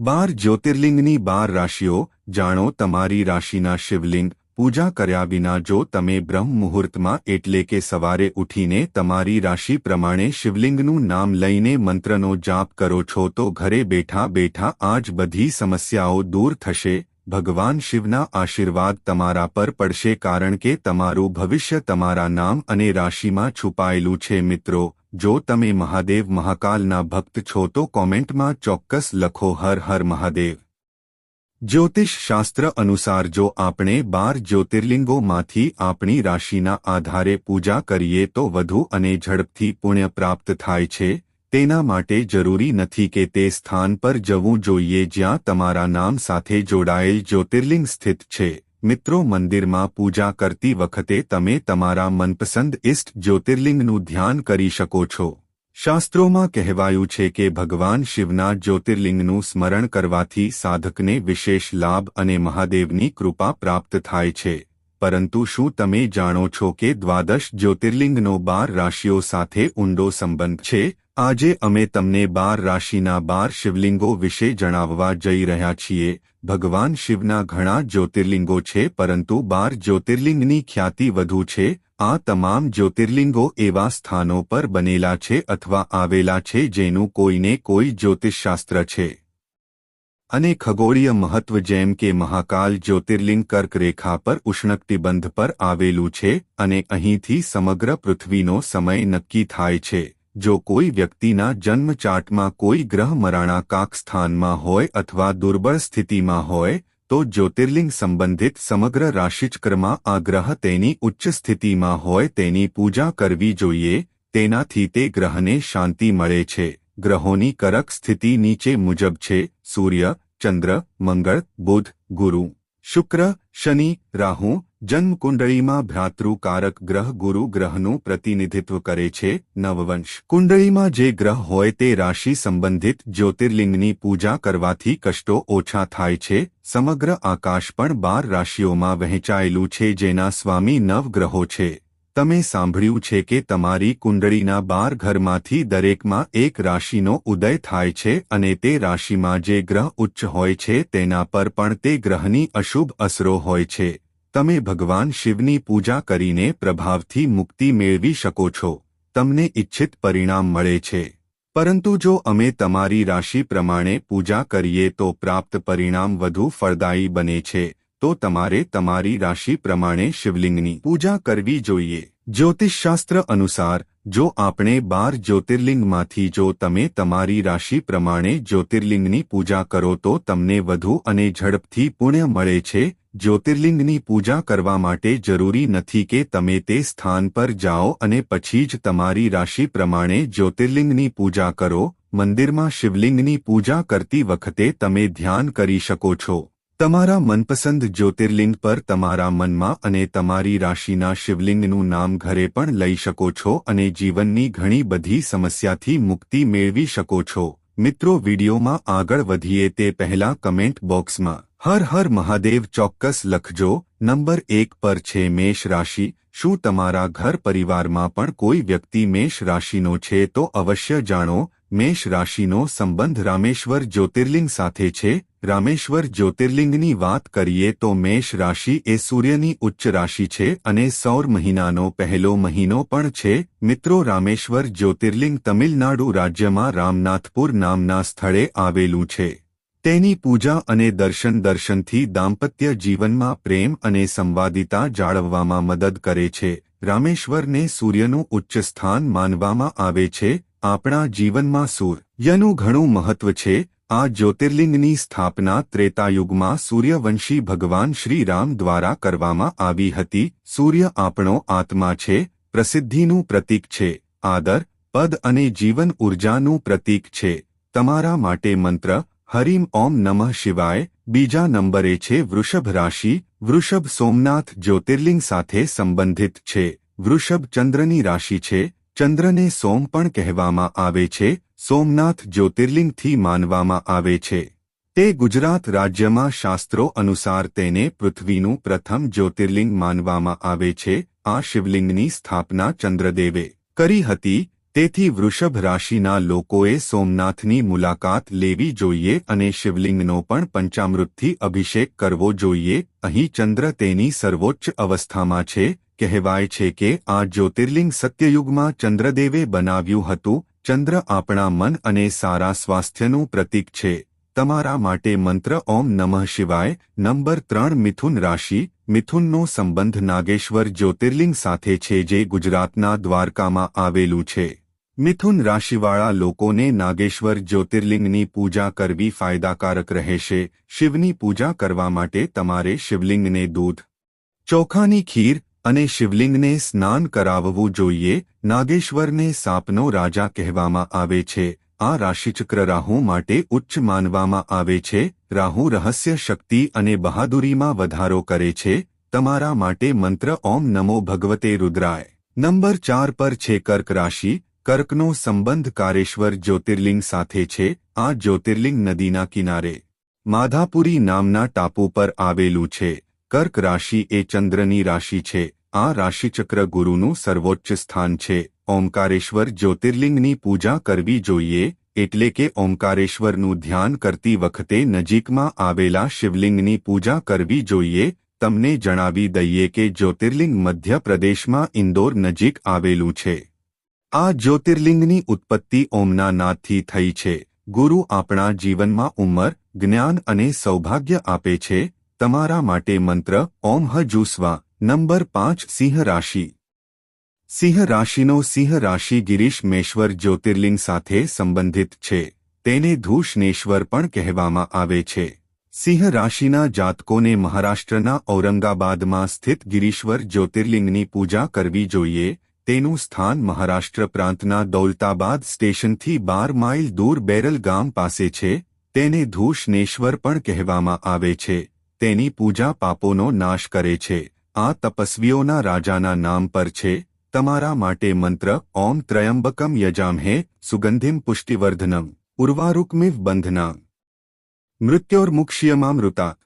બાર જ્યોતિર્લિંગની બાર રાશિઓ, જાણો તમારી રાશિના શિવલિંગ, પૂજા કર્યા વિના જો તમે બ્રહ્મ મુહૂર્તમાં એટલે કે સવારે ઉઠીને તમારી રાશિ પ્રમાણે શિવલિંગનું નામ લઈને મંત્રનો જાપ કરો છો તો ઘરે બેઠા બેઠા આજ બધી સમસ્યાઓ દૂર થશે. ભગવાન શિવના આશીર્વાદ તમારા પર પડશે કારણ કે તમારું ભવિષ્ય તમારા નામ અને રાશિમાં છુપાયેલું છે મિત્રો. જો તમે મહાદેવ મહાકાલના ભક્ત છો તો કોમેન્ટમાં ચોક્કસ લખો હર હર મહાદેવ. જ્યોતિષ શાસ્ત્ર અનુસાર જો આપણે બાર જ્યોતિર્લિંગોમાંથી આપણી રાશિના આધારે પૂજા કરીએ તો વધુ અને ઝડપથી પુણ્ય પ્રાપ્ત થાય છે, તેના માટે જરૂરી નથી કે તે સ્થાન પર જવું જોઈએ જ્યાં તમારા નામ સાથે જોડાયેલ જ્યોતિર્લિંગ સ્થિત છે. મિત્રો મંદિરમાં પૂજા કરતી વખતે તમે તમારા મનપસંદ ઇષ્ટ જ્યોતિર્લિંગનું ધ્યાન કરી શકો છો. શાસ્ત્રોમાં કહેવાયું છે કે ભગવાન શિવના જ્યોતિર્લિંગનું સ્મરણ કરવાથી સાધકને વિશેષ લાભ અને મહાદેવની કૃપા પ્રાપ્ત થાય છે. પરંતુ શું તમે જાણો છો કે દ્વાદશ જ્યોતિર્લિંગનો બાર રાશિઓ સાથે ઊંડો સંબંધ છે? આજે અમે તમને બાર રાશિના બાર શિવલિંગો વિશે જણાવવા જઈ રહ્યા છીએ. ભગવાન શિવના ઘણા જ્યોતિર્લિંગો છે, પરંતુ બાર જ્યોતિર્લિંગની ખ્યાતિ વધુ છે. આ તમામ જ્યોતિર્લિંગો એવા સ્થાનો પર બનેલા છે અથવા આવેલા છે જેનું કોઈને કોઈ જ્યોતિષશાસ્ત્ર છે. અને ખગોળીય મહત્વ જેમ કે મહાકાલ જ્યોતિર્લિંગ કર્કરેખા પર ઉષ્ણકટિબંધ પર આવેલું છે અને અહીંથી સમગ્ર પૃથ્વીનો સમય નક્કી થાય છે. જો કોઈ વ્યક્તિના જન્મચાર્ટમાં કોઈ ગ્રહ મરાણા કાક સ્થાનમાં હોય અથવા દુર્બળ સ્થિતિમાં હોય, તો જ્યોતિર્લિંગ સંબંધિત સમગ્ર રાશિચક્રમાં આ ગ્રહ તેની ઉચ્ચ સ્થિતિમાં હોય તેની પૂજા કરવી જોઈએ, તેનાથી તે ગ્રહને શાંતિ મળે છે. ગ્રહોની કરક સ્થિતિ નીચે મુજબ છે, સૂર્ય, ચંદ્ર, મંગળ, બુધ, ગુરુ, શુક્ર, શનિ, રાહુ જન્મકુંડળીમાં ભ્રાતૃકારક ગ્રહ ગુરુ ગ્રહનું પ્રતિનિધિત્વ કરે છે નવવંશ. કુંડળીમાં જે ગ્રહ હોય તે રાશિ સંબંધિત જ્યોતિર્લિંગની પૂજા કરવાથી કષ્ટો ઓછા થાય છે. સમગ્ર આકાશ પણ બાર રાશિઓમાં વહેંચાયેલું છે જેના સ્વામી નવગ્રહો છે. તમે સાંભળ્યું છે કે તમારી કુંડળીના બાર ઘરમાંથી દરેકમાં એક રાશિનો ઉદય થાય છે અને તે રાશિમાં જે ગ્રહ ઉચ્ચ હોય છે તેના પર પણ તે ગ્રહની અશુભ અસરો હોય છે. તમે ભગવાન શિવની પૂજા કરીને પ્રભાવથી મુક્તિ મેળવી શકો છો, તમને ઇચ્છિત પરિણામ મળે છે. પરંતુ જો અમે તમારી રાશિ પ્રમાણે પૂજા કરીએ તો પ્રાપ્ત પરિણામ વધુ ફળદાયી બને છે, તો તમારે તમારી રાશિ પ્રમાણે શિવલિંગની પૂજા કરવી જોઈએ. જ્યોતિષશાસ્ત્ર અનુસાર, જો આપણે બાર જ્યોતિર્લિંગમાંથી જો તમે તમારી રાશિ પ્રમાણે જ્યોતિર્લિંગની પૂજા કરો તો તમને વધુ અને ઝડપથી પુણ્ય મળે છે જ્યોતિર્લિંગની પૂજા કરવા માટે જરૂરી નથી કે તમે તે સ્થાન પર જાઓ અને પછી જ તમારી રાશિ પ્રમાણે જ્યોતિર્લિંગની પૂજા કરો. મંદિરમાં શિવલિંગની પૂજા કરતી વખતે તમે ધ્યાન કરી શકો છો. તમારા મનપસંદ જ્યોતિર્લિંગ પર તમારા મનમાં અને તમારી રાશિના શિવલિંગનું નામ ઘરે પણ લઈ શકો છો અને જીવનની ઘણી બધી સમસ્યાથી મુક્તિ મેળવી શકો છો. મિત્રો, વિડીયોમાં આગળ વધીએ તે પહેલા કમેન્ટ બોક્સમાં હર હર મહાદેવ ચોક્કસ લખજો. નંબર એક પર છે મેષ રાશિ. શું તમારા ઘર પરિવારમાં પણ કોઈ વ્યક્તિ મેષ રાશિનો છે? તો અવશ્ય જાણો, મેષ રાશિનો સંબંધ રામેશ્વર જ્યોતિર્લિંગ સાથે છે. રામેશ્વર જ્યોતિર્લિંગની વાત કરીએ તો મેષ રાશિ એ સૂર્યની ઉચ્ચ રાશિ છે અને સૌર મહિનાનો પહેલો મહિનો પણ છે. મિત્રો, રામેશ્વર જ્યોતિર્લિંગ તમિલનાડુ રાજ્યમાં રામનાથપુર નામના સ્થળે આવેલું છે. તેની પૂજા અને દર્શન દર્શનથી દાંપત્ય જીવનમાં પ્રેમ અને સંવાદિતા જાળવવામાં મદદ કરે છે. રામેશ્વરને સૂર્યનું ઉચ્ચ સ્થાન માનવામાં આવે છે. આપણા જીવનમાં સૂર્યનું ઘણું મહત્વ છે. આ જ્યોતિર્લિંગની સ્થાપના ત્રેતાયુગમાં સૂર્યવંશી ભગવાન શ્રીરામ દ્વારા કરવામાં આવી હતી. સૂર્ય આપણો આત્મા છે, પ્રસિદ્ધિનું પ્રતીક છે, આદર, પદ અને જીવન ઉર્જાનું પ્રતીક છે. તમારા માટે મંત્ર, હરિમ ઓમ નમઃ શિવાય, બીજા નંબરે છે વૃષભ રાશિ. વૃષભ સોમનાથ જ્યોતિર્લિંગ સાથે સંબંધિત છે. વૃષભ ચંદ્રની રાશિ છે. ચંદ્રને સોમ પણ કહેવામાં આવે છે. સોમનાથ જ્યોતિર્લિંગથી માનવામાં આવે છે. તે ગુજરાત રાજ્યમાં શાસ્ત્રો અનુસાર તેને પૃથ્વીનું પ્રથમ જ્યોતિર્લિંગ માનવામાં આવે છે. આ શિવલિંગની સ્થાપના ચંદ્રદેવે કરી હતી. તેથી વૃષભ રાશિના લોકોએ સોમનાથની મુલાકાત લેવી જોઈએ અને શિવલિંગનો પણ પંચામૃતથી અભિષેક કરવો જોઈએ. અહીં ચંદ્ર તેની સર્વોચ્ચ અવસ્થામાં છે. કહેવાય છે કે આ જ્યોતિર્લિંગ સત્યયુગમાં ચંદ્રદેવે બનાવ્યું હતું. ચંદ્ર આપણા મન અને સારા સ્વાસ્થ્યનું પ્રતીક છે. તમારા માટે મંત્ર ઓમ નમઃ શિવાય, નંબર ત્રણ મિથુન રાશિ, મિથુનનો સંબંધ નાગેશ્વર જ્યોતિર્લિંગ સાથે છે જે ગુજરાતના દ્વારકામાં આવેલું છે. મિથુન રાશિવાળા લોકોને નાગેશ્વર જ્યોતિર્લિંગની પૂજા કરવી ફાયદાકારક રહેશે. શિવની પૂજા કરવા માટે તમારે શિવલિંગને દૂધ, ચોખાની ખીર અને શિવલિંગને સ્નાન કરાવવું જોઈએ, નાગેશ્વરને સાપનો રાજા કહેવામાં આવે છે, આ રાશિચક્ર રાહુ માટે ઉચ્ચ માનવામાં આવે છે, રાહુ રહસ્ય શક્તિ અને બહાદુરીમાં વધારો કરે છે, તમારા માટે મંત્ર ઓમ નમો ભગવતે રુદ્રાય. નંબર ચાર પર છે કર્ક રાશિ, કર્કનો સંબંધ કારેશ્વર જ્યોતિર્લિંગ સાથે છે, આ જ્યોતિર્લિંગ નદીના કિનારે. માધાપુરી નામના ટાપુ પર આવેલું છે. કર્ક રાશિ એ ચંદ્રની રાશિ છે. આ રાશિચક્ર ગુરુનું સર્વોચ્ચ સ્થાન છે. ઓમકારેશ્વર જ્યોતિર્લિંગની પૂજા કરવી જોઈએ, એટલે કે ઓમકારેશ્વરનું ધ્યાન કરતી વખતે નજીકમાં આવેલા શિવલિંગની પૂજા કરવી જોઈએ. તમને જણાવી દઈએ કે જ્યોતિર્લિંગ મધ્યપ્રદેશમાં ઇન્દોર નજીક આવેલું છે. આ જ્યોતિર્લિંગની ઉત્પત્તિ ઓમના નાથથી થઈ છે. ગુરુ આપણા જીવનમાં ઉંમર, જ્ઞાન અને સૌભાગ્ય આપે છે. તમારા માટે મંત્ર ઓમ હજુસ્વા નંબર પાંચ સિંહ રાશિ. સિંહ રાશિનો સિંહ રાશિ ગિરીશમેશ્વર જ્યોતિર્લિંગ સાથે સંબંધિત છે. તેને ધૂષનેશ્વર પણ કહેવામાં આવે છે. સિંહ રાશિના જાતકોને મહારાષ્ટ્રના ઔરંગાબાદમાં સ્થિત ગિરીશ્વર જ્યોતિર્લિંગની પૂજા કરવી જોઈએ. તેનું સ્થાન મહારાષ્ટ્ર પ્રાંતના દૌલતાબાદ સ્ટેશનથી બાર માઇલ દૂર બેરલ ગામ પાસે છે. તેને ધૂષનેશ્વર પણ કહેવામાં આવે છે. તેની પૂજા પાપોનો નાશ કરે છે. આ તપસ્વીઓના રાજાના નામ પર છે, તમારા માટે મંત્ર, ઓમ ત્રયંબકમ યજામહે, સુગંધિમ પુષ્ટિવર્ધનમ, ઉર્વારુકમિવ બંધના. મૃત્યોર્મુક્ષ્યમામૃતા.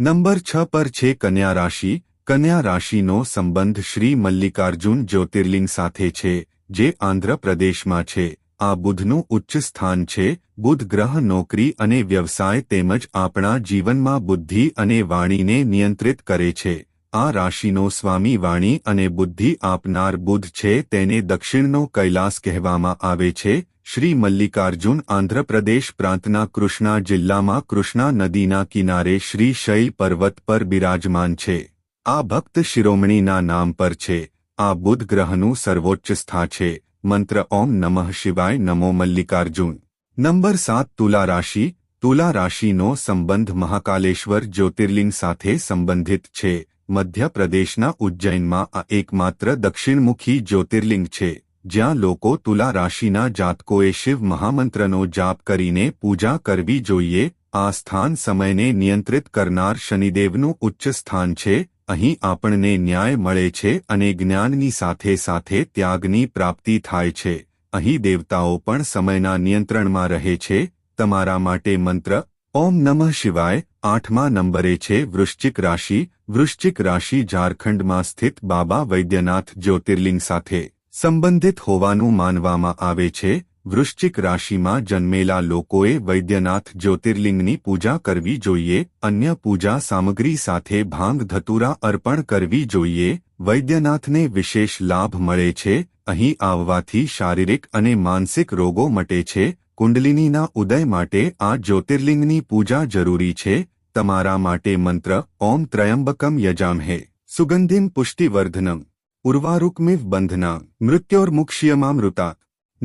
નંબર છ પર છે કન્યા રાશિ. કન્યા રાશિનો સંબંધ શ્રી મલ્લિકાર્જુન જ્યોતિર્લિંગ સાથે છે, જે આંધ્રપ્રદેશમાં છે. આ બુધનું ઉચ્ચ સ્થાન છે. બુધ ગ્રહ, નોકરી અને વ્યવસાય તેમજ આપણા જીવનમાં બુદ્ધિ અને વાણીને નિયંત્રિત કરે છે. આ રાશિનો સ્વામી વાણી અને બુદ્ધિ આપનાર બુધ છે તેને દક્ષિણનો કૈલાસ કહેવામાં આવે છે. શ્રી મલ્લિકાર્જુન, આંધ્રપ્રદેશ પ્રાંતના કૃષ્ણા જિલ્લામાં કૃષ્ણા નદીના કિનારે શ્રી શૈલ પર્વત પર બિરાજમાન છે. આ ભક્ત શિરોમણીના નામ પર છે. આ બુધ ગ્રહનું સર્વોચ્ચ સ્થા છે. મંત્ર ઓમ નમઃ શિવાય નમો મલ્લિકાર્જુન. નંબર સાત, તુલા રાશિ. તુલા રાશિનો સંબંધ મહાકાલેશ્વર જ્યોતિર્લિંગ સાથે સંબંધિત છે. મધ્યપ્રદેશના ઉજ્જૈનમાં આ એકમાત્ર દક્ષિણમુખી જ્યોતિર્લિંગ છે, જ્યાં લોકો તુલા રાશિના જાતકોએ શિવ મહામંત્રનો જાપ કરીને પૂજા કરવી જોઈએ. આ સ્થાન સમયને નિયંત્રિત કરનાર શનિદેવનું ઉચ્ચ સ્થાન છે અહીં આપણને ન્યાય મળે છે અને જ્ઞાનની સાથે સાથે ત્યાગની પ્રાપ્તિ થાય છે. અહીં દેવતાઓ પણ સમયના નિયંત્રણમાં રહે છે. તમારા માટે મંત્ર, ઓમ નમઃ શિવાય, આઠમા નંબરે છે વૃશ્ચિક રાશિ. વૃશ્ચિક રાશિ ઝારખંડમાં સ્થિત બાબા વૈદ્યનાથ જ્યોતિર્લિંગ સાથે સંબંધિત હોવાનું માનવામાં આવે છે. વૃશ્ચિક રાશિમાં જન્મેલા લોકોએ વૈદ્યનાથ જ્યોતિર્લિંગની પૂજા કરવી જોઈએ, અન્ય પૂજા સામગ્રી સાથે ભાંગ ધતુરા અર્પણ કરવી જોઈએ, વૈદ્યનાથને વિશેષ લાભ મળે છે, અહીં આવવાથી શારીરિક અને માનસિક રોગો મટે છે, કુંડલિનીના ઉદય માટે આ જ્યોતિર્લિંગની પૂજા જરૂરી છે, તમારા માટે મંત્ર, ઓમ ત્રયંબકમ યજામહે, સુગંધિમ પુષ્ટિવર્ધનમ, ઉર્વારુકમિવ બંધના, મૃત્યોર્મુક્ષ્યમામૃતા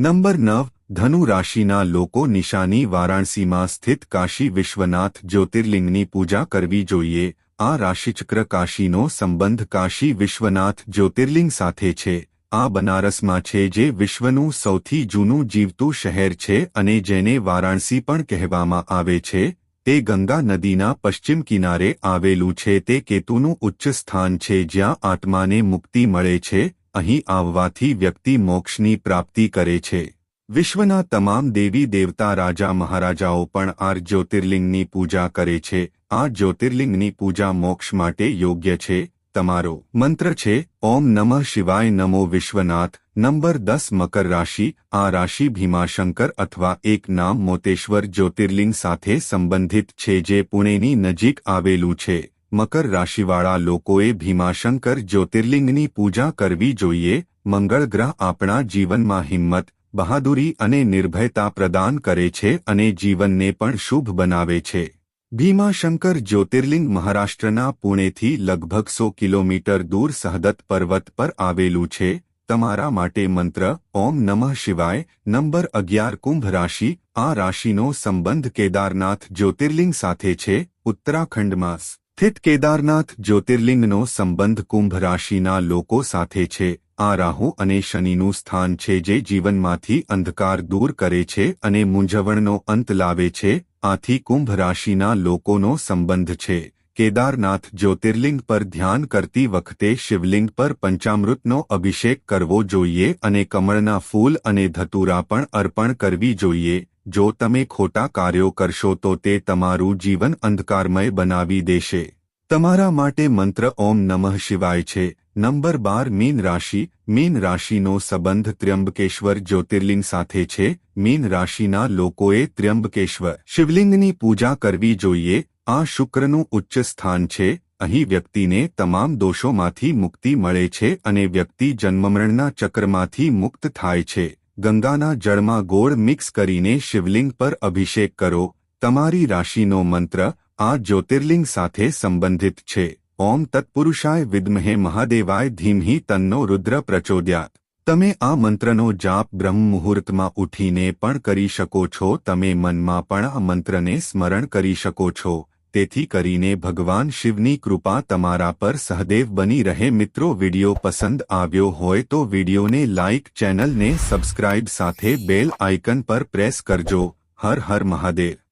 નંબર નવ, ધનુ રાશિના લોકો નિશાની વારાણસીમાં સ્થિત કાશી વિશ્વનાથ જ્યોતિર્લિંગની પૂજા કરવી જોઈએ. આ રાશિચક્ર કાશીનો સંબંધ કાશી વિશ્વનાથ જ્યોતિર્લિંગ સાથે છે. આ બનારસમાં છે જે વિશ્વનું સૌથી જૂનું જીવતું શહેર છે અને જેને વારાણસી પણ કહેવામાં આવે છે. તે ગંગા નદીના પશ્ચિમ કિનારે આવેલું છે. તે કેતુનું ઉચ્ચ સ્થાન છે જ્યાં આત્માને મુક્તિ મળે છે. અહીં આવવાથી વ્યક્તિ મોક્ષની પ્રાપ્તિ કરે છે. વિશ્વના તમામ દેવી દેવતા રાજા મહારાજાઓ પણ આ જ્યોતિર્લિંગની પૂજા કરે છે. આ જ્યોતિર્લિંગની પૂજા મોક્ષ માટે યોગ્ય છે. તમારો મંત્ર છે, ઓમ નમઃ શિવાય નમો વિશ્વનાથ, નંબર દસ મકર રાશિ, આ રાશિ ભીમાશંકર અથવા એક નામ મોતેશ્વર જ્યોતિર્લિંગ સાથે સંબંધિત છે જે પુણેની નજીક આવેલું છે. મકર રાશિવાળા લોકોએ ભીમાશંકર જ્યોતિર્લિંગની પૂજા કરવી જોઈએ, મંગળ ગ્રહ આપણા જીવનમાં હિંમત, બહાદુરી અને નિર્ભયતા પ્રદાન કરે છે અને જીવનને પણ શુભ બનાવે છે. ભીમાશંકર જ્યોતિર્લિંગ મહારાષ્ટ્રના પુણેથી લગભગ સો કિલોમીટર દૂર સહદત પર્વત પર આવેલું છે. તમારા માટે મંત્ર, ઓમ નમઃ શિવાય, નંબર અગિયાર કુંભ રાશિ, આ રાશિનો સંબંધ કેદારનાથ જ્યોતિર્લિંગ સાથે છે. ઉત્તરાખંડમાં સ્થિત કેદારનાથ જ્યોતિર્લિંગનો સંબંધ કુંભ રાશિના લોકો સાથે છે. આ રાહુ અને શનિનું સ્થાન છે જે જીવનમાંથી અંધકાર દૂર કરે છે અને મૂંઝવણનો અંત લાવે છે. આથી કુંભ રાશિના લોકોનો સંબંધ છે. કેદારનાથ જ્યોતિર્લિંગ પર ધ્યાન કરતી વખતે શિવલિંગ પર પંચામૃતનો અભિષેક કરવો જોઈએ અને કમળના ફૂલ અને ધતુરા પણ અર્પણ કરવી જોઈએ. જો તમે ખોટા કાર્યો કરશો તો તે તમારું જીવન અંધકારમય બનાવી દેશે. તમારા માટે મંત્ર ઓમ નમઃ શિવાય છે. નંબર બાર મીન રાશિ. મીન રાશિનો સંબંધ ત્ર્યંબકેશ્વર જ્યોતિર્લિંગ સાથે છે. મીન રાશિના લોકોએ ત્ર્યંબકેશ્વર શિવલિંગની પૂજા કરવી જોઈએ. આ શુક્રનું ઉચ્ચ સ્થાન છે. અહીં વ્યક્તિને તમામ દોષોમાંથી મુક્તિ મળે છે અને વ્યક્તિ જન્મમરણના ચક્રમાંથી મુક્ત થાય છે. ગંગાના જળમાં ગોળ મિક્સ કરીને શિવલિંગ પર અભિષેક કરો. તમારી રાશિનો મંત્ર આ જ્યોતિર્લિંગ સાથે સંબંધિત છે. ઓમ તત્પુરુષાય વિદ્મહે મહાદેવાય ધીમહી તન્નો રુદ્ર પ્રચોદ્યાત. તમે આ મંત્રનો જાપ બ્રહ્મ મુહૂર્તમાં ઉઠીને પણ કરી શકો છો. તમે મનમાં પણ આ મંત્રને સ્મરણ કરી શકો છો. તેથી કરીને ભગવાન શિવની કૃપા તમારા પર સહદેવ બની રહે. મિત્રો, વિડિયો પસંદ આવ્યો હોય તો વિડિયોને લાઇક ચેનલને સબસ્ક્રાઇબ સાથે બેલ આઇકન પર પ્રેસ કરજો. હર હર મહાદેવ.